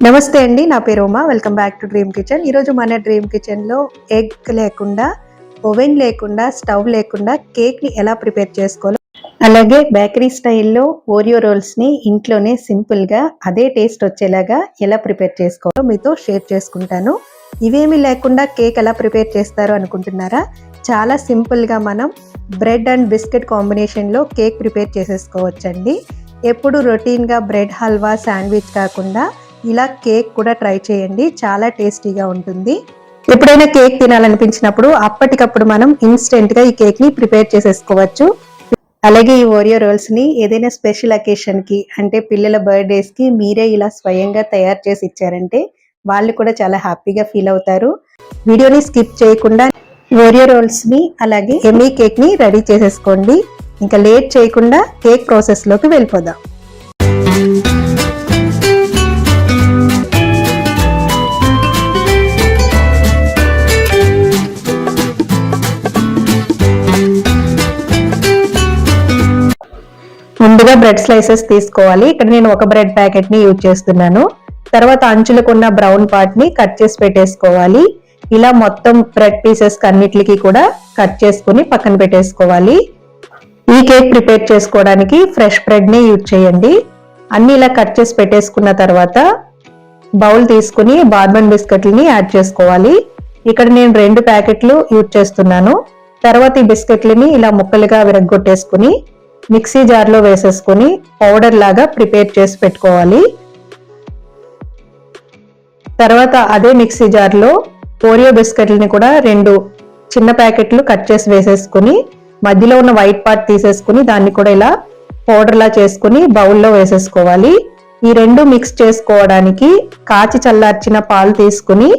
నమస్తే అండి నా పేరు Uma. Welcome back to dream kitchen ఈరోజు మన డ్రీమ్ కిచెన్లో ఎగ్ లేకుండా ఓవెన్ లేకుండా స్టవ్ లేకుండా కేక్ని ఎలా ప్రిపేర్ చేసుకోవాలో అలాగే బేకరీ స్టైల్లో ఓరియో రోల్స్ని ఇంట్లోనే సింపుల్గా అదే టేస్ట్ వచ్చేలాగా ఎలా ప్రిపేర్ చేసుకోవాలో మీతో షేర్ చేసుకుంటాను. ఇవేమీ లేకుండా కేక్ ఎలా ప్రిపేర్ చేస్తారో అనుకుంటున్నారా? చాలా సింపుల్గా మనం బ్రెడ్ అండ్ బిస్కెట్ కాంబినేషన్లో కేక్ ప్రిపేర్ చేసేసుకోవచ్చండి. ఎప్పుడు రొటీన్గా బ్రెడ్ హల్వా శాండ్విచ్ కాకుండా ఇలా కేక్ కూడా ట్రై చేయండి. చాలా టేస్టీగా ఉంటుంది. ఎప్పుడైనా కేక్ తినాలనిపించినప్పుడు అప్పటికప్పుడు మనం ఇన్స్టెంట్గా ఈ కేక్ని ప్రిపేర్ చేసేసుకోవచ్చు. అలాగే ఈ ఓరియో రోల్స్ని ఏదైనా స్పెషల్ అకేషన్కి అంటే పిల్లల బర్త్డేస్కి మీరే ఇలా స్వయంగా తయారు చేసి ఇచ్చారంటే వాళ్ళు కూడా చాలా హ్యాపీగా ఫీల్ అవుతారు. వీడియోని స్కిప్ చేయకుండా ఓరియో రోల్స్ని అలాగే ఎమీ కేక్ని రెడీ చేసేసుకోండి. ఇంకా లేట్ చేయకుండా కేక్ ప్రాసెస్లోకి వెళ్ళిపోదాం. ముందుగా బ్రెడ్ స్లైసెస్ తీసుకోవాలి. ఇక్కడ నేను ఒక బ్రెడ్ ప్యాకెట్ని యూజ్ చేస్తున్నాను. తర్వాత అంచులకున్న బ్రౌన్ పార్ట్ని కట్ చేసి పెట్టేసుకోవాలి. ఇలా మొత్తం బ్రెడ్ పీసెస్ అన్నిటికి కూడా కట్ చేసుకుని పక్కన పెట్టేసుకోవాలి. ఈ కేక్ ప్రిపేర్ చేసుకోవడానికి ఫ్రెష్ బ్రెడ్ని యూజ్ చేయండి. అన్ని ఇలా కట్ చేసి పెట్టేసుకున్న తర్వాత బౌల్ తీసుకుని బార్బన్ బిస్కెట్లని యాడ్ చేసుకోవాలి. ఇక్కడ నేను రెండు ప్యాకెట్లు యూజ్ చేస్తున్నాను. తర్వాత ఈ బిస్కెట్లని ఇలా ముక్కలుగా విరగ్గొట్టేసుకుని మిక్సీ జార్లో వేసేసుకుని పౌడర్ లాగా ప్రిపేర్ చేసి పెట్టుకోవాలి. తర్వాత అదే మిక్సీ జార్లో ఓరియో బిస్కెట్లని కూడా రెండు చిన్న ప్యాకెట్లు కట్ చేసి వేసేసుకుని మధ్యలో ఉన్న వైట్ పార్ట్ తీసేసుకుని దాన్ని కూడా ఇలా పౌడర్లా చేసుకుని బౌల్లో వేసేసుకోవాలి. ఈ రెండు మిక్స్ చేసుకోవడానికి కాచి చల్లార్చిన పాలు తీసుకుని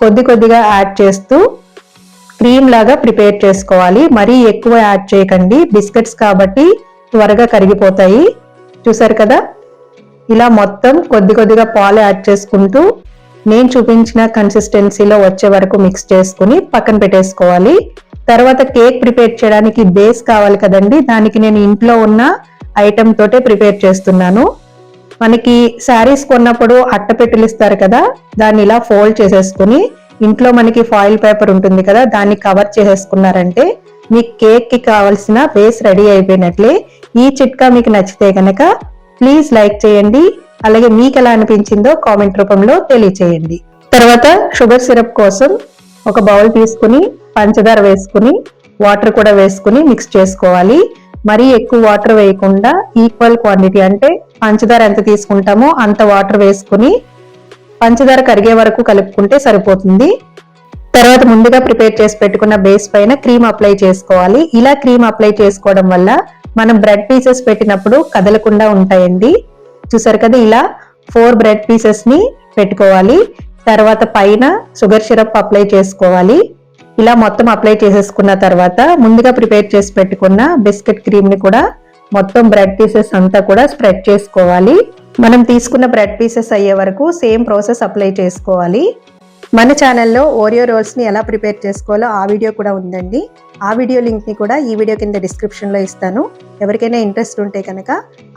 కొద్ది కొద్దిగా యాడ్ చేస్తూ క్రీమ్ లాగా ప్రిపేర్ చేసుకోవాలి. మరీ ఎక్కువ యాడ్ చేయకండి. బిస్కెట్స్ కాబట్టి త్వరగా కరిగిపోతాయి. చూసారు కదా? ఇలా మొత్తం కొద్ది కొద్దిగా పాలు యాడ్ చేసుకుంటూ నేను చూపించిన కన్సిస్టెన్సీలో వచ్చే వరకు మిక్స్ చేసుకుని పక్కన పెట్టేసుకోవాలి. తర్వాత కేక్ ప్రిపేర్ చేయడానికి బేస్ కావాలి కదండి. దానికి నేను ఇంట్లో ఉన్న ఐటమ్ తోటే ప్రిపేర్ చేస్తున్నాను. మనకి శారీస్ కొన్నప్పుడు అట్టపెట్టెలు ఇస్తారు కదా? దాన్ని ఇలా ఫోల్డ్ చేసేసుకుని ఇంట్లో మనకి ఫాయిల్ పేపర్ ఉంటుంది కదా? దాన్ని కవర్ చేసేసుకున్నారంటే మీ కేక్కి కావలసిన కావాల్సిన బేస్ రెడీ అయిపోయినట్లే ఈ చిట్కా మీకు నచ్చితే కనుక ప్లీజ్ లైక్ చేయండి. అలాగే మీకు ఎలా అనిపించిందో కామెంట్ రూపంలో తెలియచేయండి. తర్వాత షుగర్ సిరప్ కోసం ఒక బౌల్ తీసుకుని పంచదార వేసుకుని వాటర్ కూడా వేసుకుని మిక్స్ చేసుకోవాలి. మరీ ఎక్కువ వాటర్ వేయకుండా ఈక్వల్ క్వాంటిటీ అంటే పంచదార ఎంత తీసుకుంటామో అంత వాటర్ వేసుకుని పంచదార కరిగే వరకు కలుపుకుంటే సరిపోతుంది. తర్వాత ముందుగా ప్రిపేర్ చేసి పెట్టుకున్న బేస్ పైన క్రీమ్ అప్లై చేసుకోవాలి. ఇలా క్రీమ్ అప్లై చేసుకోవడం వల్ల మనం బ్రెడ్ పీసెస్ పెట్టినప్పుడు కదలకుండా ఉంటాయండి. చూసారు కదా ఇలా ఫోర్ బ్రెడ్ పీసెస్ని పెట్టుకోవాలి. తర్వాత పైన షుగర్ సిరప్ అప్లై చేసుకోవాలి. ఇలా మొత్తం అప్లై చేసేసుకున్న తర్వాత ముందుగా ప్రిపేర్ చేసి పెట్టుకున్న బిస్కెట్ క్రీమ్ని కూడా మొత్తం బ్రెడ్ పీసెస్ అంతా కూడా స్ప్రెడ్ చేసుకోవాలి. మనం తీసుకున్న బ్రెడ్ పీసెస్ అయ్యే వరకు సేమ్ ప్రాసెస్ అప్లై చేసుకోవాలి. మన ఛానల్లో ఓరియో రోల్స్ని ఎలా ప్రిపేర్ చేసుకోవాలో ఆ వీడియో కూడా ఉందండి. ఆ వీడియో లింక్ని కూడా ఈ వీడియో కింద డిస్క్రిప్షన్లో ఇస్తాను. ఎవరికైనా ఇంట్రెస్ట్ ఉంటే కనుక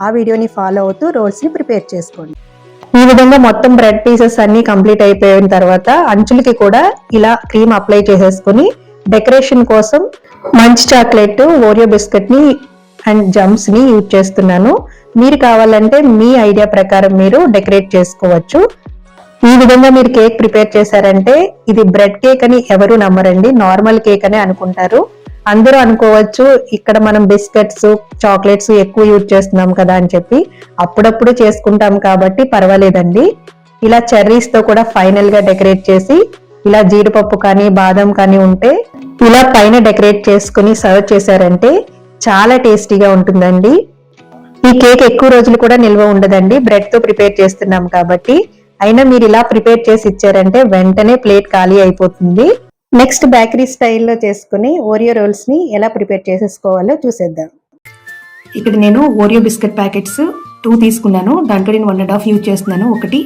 ఆ వీడియోని ఫాలో అవుతూ రోల్స్ని ప్రిపేర్ చేసుకోండి. ఈ విధంగా మొత్తం బ్రెడ్ పీసెస్ అన్ని కంప్లీట్ అయిపోయిన తర్వాత అంచులకి కూడా ఇలా క్రీమ్ అప్లై చేసేసుకుని డెకరేషన్ కోసం మంచి చాక్లెట్ ఓరియో బిస్కెట్ని అండ్ జమ్స్ని యూజ్ చేస్తున్నాను. మీరు కావాలంటే మీ ఐడియా ప్రకారం మీరు డెకరేట్ చేసుకోవచ్చు. ఈ విధంగా మీరు కేక్ ప్రిపేర్ చేశారంటే ఇది బ్రెడ్ కేక్ అని ఎవరు నమ్మరండి నార్మల్ కేక్ అని అనుకుంటారు. అందరూ అనుకోవచ్చు ఇక్కడ మనం బిస్కెట్స్ చాక్లెట్స్ ఎక్కువ యూజ్ చేస్తున్నాం కదా అని చెప్పి అప్పుడప్పుడు చేసుకుంటాం కాబట్టి పర్వాలేదండి. ఇలా చెర్రీస్తో కూడా ఫైనల్గా డెకరేట్ చేసి ఇలా జీడిపప్పు కానీ బాదం కానీ ఉంటే ఇలా పైన డెకరేట్ చేసుకుని సర్వ్ చేశారంటే చాలా టేస్టీగా ఉంటుందండి. ఈ కేక్ ఎక్కువ రోజులు కూడా నిల్వ ఉండదండి బ్రెడ్తో ప్రిపేర్ చేస్తున్నాం కాబట్టి అయినా మీరు ఇలా ప్రిపేర్ చేసి ఇచ్చారంటే వెంటనే ప్లేట్ ఖాళీ అయిపోతుంది. నెక్స్ట్ బేకరీ స్టైల్లో చేసుకుని ఓరియో రోల్స్ని ఎలా ప్రిపేర్ చేసేసుకోవాలో చూసేద్దాం. ఇక్కడ నేను ఓరియో బిస్కెట్ ప్యాకెట్స్ టూ తీసుకున్నాను. దాంట్లో నేను వన్ అండ్ హాఫ్ యూజ్ చేస్తున్నాను. ఒకటి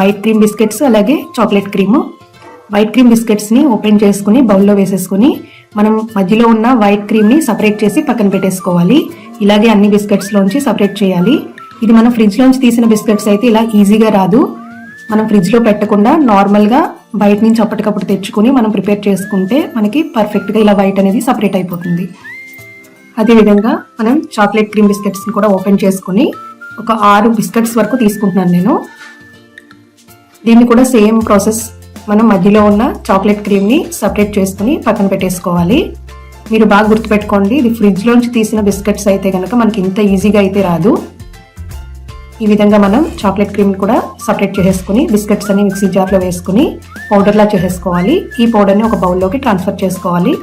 వైట్ క్రీమ్ బిస్కెట్స్ అలాగే చాక్లెట్ క్రీమ్. వైట్ క్రీమ్ బిస్కెట్స్ని ఓపెన్ చేసుకుని బౌల్లో వేసేసుకుని మనం మధ్యలో ఉన్న వైట్ క్రీమ్ని సపరేట్ చేసి పక్కన పెట్టేసుకోవాలి. ఇలాగే అన్ని బిస్కెట్స్లోంచి సపరేట్ చేయాలి. ఇది మనం ఫ్రిడ్జ్లోంచి తీసిన బిస్కెట్స్ అయితే ఇలా ఈజీగా రాదు. మనం ఫ్రిడ్జ్లో పెట్టకుండా నార్మల్గా బయట నుంచి అప్పటికప్పుడు తెచ్చుకొని మనం ప్రిపేర్ చేసుకుంటే మనకి పర్ఫెక్ట్గా ఇలా వైట్ అనేది సపరేట్ అయిపోతుంది. అదేవిధంగా మనం చాక్లెట్ క్రీమ్ బిస్కెట్స్ని కూడా ఓపెన్ చేసుకుని ఒక ఆరు బిస్కెట్స్ వరకు తీసుకుంటున్నాను నేను. దీన్ని కూడా సేమ్ ప్రాసెస్ మనం మధ్యలో ఉన్న చాక్లెట్ క్రీమ్ని సపరేట్ చేసుకుని పక్కన పెట్టేసుకోవాలి. మీరు బాగా గుర్తుపెట్టుకోండి ఇది ఫ్రిడ్జ్లోంచి తీసిన బిస్కెట్స్ అయితే కనుక మనకి ఇంత ఈజీగా అయితే రాదు. ఈ విధంగా మనం చాక్లెట్ క్రీమ్ కూడా సపరేట్ చేసేసుకుని బిస్కెట్స్ అన్ని మిక్సీ జార్లో వేసుకుని పౌడర్లా చేసేసుకోవాలి. ఈ పౌడర్ని ఒక బౌల్లోకి ట్రాన్స్ఫర్ చేసుకోవాలి.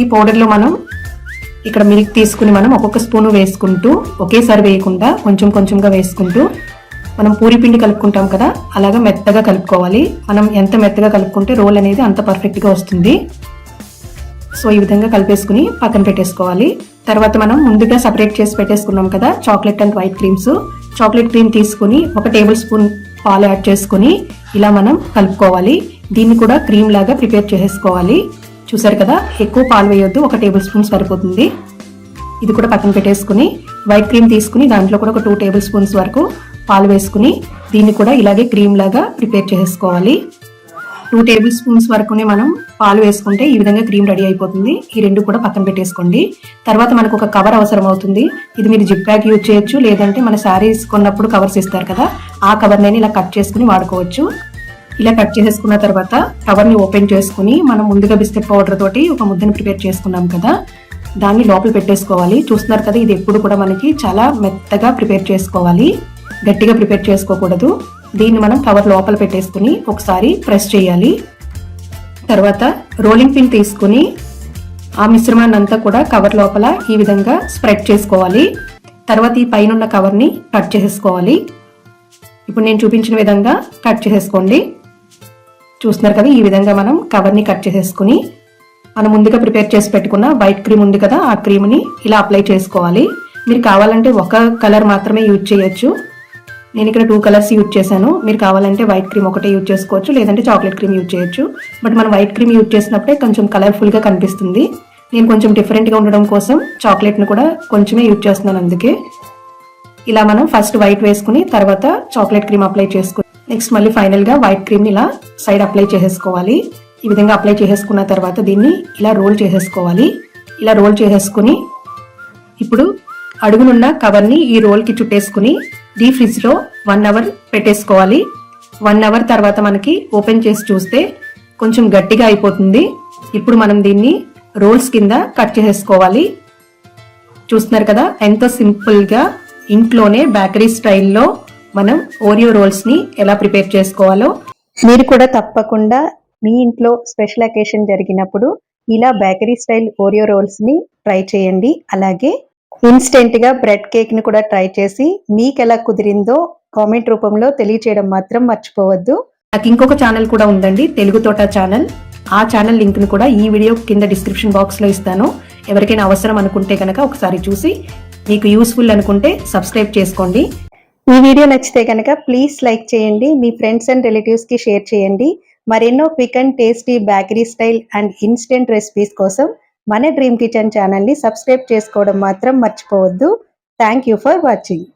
ఈ పౌడర్లో మనం ఇక్కడ మిల్క్ తీసుకుని మనం ఒక్కొక్క స్పూన్ వేసుకుంటూ ఒకేసారి వేయకుండా కొంచెం కొంచెంగా వేసుకుంటూ మనం పూరి పిండి కలుపుకుంటాం కదా అలాగా మెత్తగా కలుపుకోవాలి. మనం ఎంత మెత్తగా కలుపుకుంటే రోల్ అనేది అంత పర్ఫెక్ట్గా వస్తుంది. సో ఈ విధంగా కలిపేసుకుని పక్కన పెట్టేసుకోవాలి. తర్వాత మనం ముందుగా సపరేట్ చేసి పెట్టేసుకున్నాం కదా chocolate and white creams chocolate cream తీసుకుని ఒక టేబుల్ స్పూన్ పాలు యాడ్ చేసుకుని ఇలా మనం కలుపుకోవాలి. దీన్ని కూడా క్రీమ్ లాగా ప్రిపేర్ చేసేసుకోవాలి. చూసారు కదా ఎక్కువ పాలు వేయొద్దు ఒక టేబుల్ స్పూన్ సరిపోతుంది. ఇది కూడా పక్కన పెట్టేసుకుని వైట్ క్రీమ్ తీసుకుని దాంట్లో కూడా ఒక టూ టేబుల్ స్పూన్స్ వరకు పాలు వేసుకుని దీన్ని కూడా ఇలాగే క్రీమ్ లాగా ప్రిపేర్ చేసేసుకోవాలి. టూ టేబుల్ స్పూన్స్ వరకునే మనం పాలు వేసుకుంటే ఈ విధంగా క్రీమ్ రెడీ అయిపోతుంది. ఈ రెండు కూడా పక్కన పెట్టేసుకోండి. తర్వాత మనకు ఒక కవర్ అవసరం అవుతుంది ఇది మీరు జిప్ బ్యాగ్ యూజ్ చేయొచ్చు లేదంటే మన శారీస్ కొన్నప్పుడు కవర్స్ ఇస్తారు కదా ఆ కవర్ నేను ఇలా కట్ చేసుకుని వాడుకోవచ్చు. ఇలా కట్ చేసేసుకున్న తర్వాత కవర్ని ఓపెన్ చేసుకుని మనం ముందుగా బిస్కెట్ పౌడర్ తోటి ఒక ముద్దను ప్రిపేర్ చేసుకున్నాం కదా దాన్ని లోపల పెట్టేసుకోవాలి. చూస్తున్నారు కదా ఇది ఎప్పుడు కూడా మనకి చాలా మెత్తగా ప్రిపేర్ చేసుకోవాలి. గట్టిగా ప్రిపేర్ చేసుకోకూడదు. దీన్ని మనం కవర్ లోపల పెట్టేసుకుని ఒకసారి ప్రెస్ చేయాలి. తర్వాత రోలింగ్ పిన్ తీసుకుని ఆ మిశ్రమాన్ని అంతా కూడా కవర్ లోపల ఈ విధంగా స్ప్రెడ్ చేసుకోవాలి. తర్వాత ఈ పైన ఉన్న కవర్ని కట్ చేసేసుకోవాలి. ఇప్పుడు నేను చూపించిన విధంగా కట్ చేసేసుకోండి. చూస్తున్నారు కదా ఈ విధంగా మనం కవర్ని కట్ చేసేసుకుని మనం ముందుగా ప్రిపేర్ చేసి పెట్టుకున్న వైట్ క్రీమ్ ఉంది కదా ఆ క్రీమ్ని ఇలా అప్లై చేసుకోవాలి. మీరు కావాలంటే ఒక కలర్ మాత్రమే యూజ్ చేయొచ్చు. నేను ఇక్కడ టూ కలర్స్ యూజ్ చేశాను. మీరు కావాలంటే వైట్ క్రీమ్ ఒకటే యూజ్ చేసుకోవచ్చు లేదంటే చాక్లెట్ క్రీమ్ యూజ్ చేయొచ్చు. బట్ మనం వైట్ క్రీమ్ యూజ్ చేసినప్పుడే కొంచెం కలర్ఫుల్గా కనిపిస్తుంది. నేను కొంచెం డిఫరెంట్గా ఉండడం కోసం చాక్లెట్ని కూడా కొంచెమే యూజ్ చేస్తున్నాను అందుకే. ఇలా మనం ఫస్ట్ వైట్ వేసుకుని తర్వాత చాక్లెట్ క్రీమ్ అప్లై చేసుకుని నెక్స్ట్ మళ్ళీ ఫైనల్గా వైట్ క్రీమ్ని ఇలా సైడ్ అప్లై చేసేసుకోవాలి. ఈ విధంగా అప్లై చేసేసుకున్న తర్వాత దీన్ని ఇలా రోల్ చేసేసుకోవాలి. ఇలా రోల్ చేసేసుకుని ఇప్పుడు అడుగునున్న కవర్ని ఈ రోల్కి చుట్టేసుకుని డీ ఫ్రిడ్జ్లో వన్ అవర్ పెట్టేసుకోవాలి. వన్ అవర్ తర్వాత మనకి ఓపెన్ చేసి చూస్తే కొంచెం గట్టిగా అయిపోతుంది. ఇప్పుడు మనం దీన్ని రోల్స్ కింద కట్ చేసేసుకోవాలి. చూస్తున్నారు కదా ఎంతో సింపుల్గా ఇంట్లోనే బేకరీ స్టైల్లో మనం ఓరియో రోల్స్ని ఎలా ప్రిపేర్ చేసుకోవాలో. మీరు కూడా తప్పకుండా మీ ఇంట్లో స్పెషల్ అకేషన్ జరిగినప్పుడు ఇలా బేకరీ స్టైల్ ఓరియో రోల్స్ని ట్రై చేయండి. అలాగే ఇన్స్టెంట్గా బ్రెడ్ కేక్ని కూడా ట్రై చేసి మీకు ఎలా కుదిరిందో కామెంట్ రూపంలో తెలియచేయడం మాత్రం మర్చిపోవద్దు. నాకు ఇంకొక ఛానల్ కూడా ఉందండి తెలుగు తోట ఛానల్ ఆ ఛానల్ లింక్ను కూడా ఈ వీడియో కింద డిస్క్రిప్షన్ బాక్స్లో ఇస్తాను. ఎవరికైనా అవసరం అనుకుంటే కనుక ఒకసారి చూసి మీకు యూస్ఫుల్ అనుకుంటే సబ్స్క్రైబ్ చేసుకోండి. ఈ వీడియో నచ్చితే కనుక ప్లీజ్ లైక్ చేయండి మీ ఫ్రెండ్స్ అండ్ రిలేటివ్స్కి షేర్ చేయండి. మరెన్నో quick and tasty bakery style and instant recipes కోసం మన డ్రీమ్ కిచెన్ ఛానల్ని సబ్స్క్రైబ్ చేసుకోవడం మాత్రం మర్చిపోవద్దు. Thank you for watching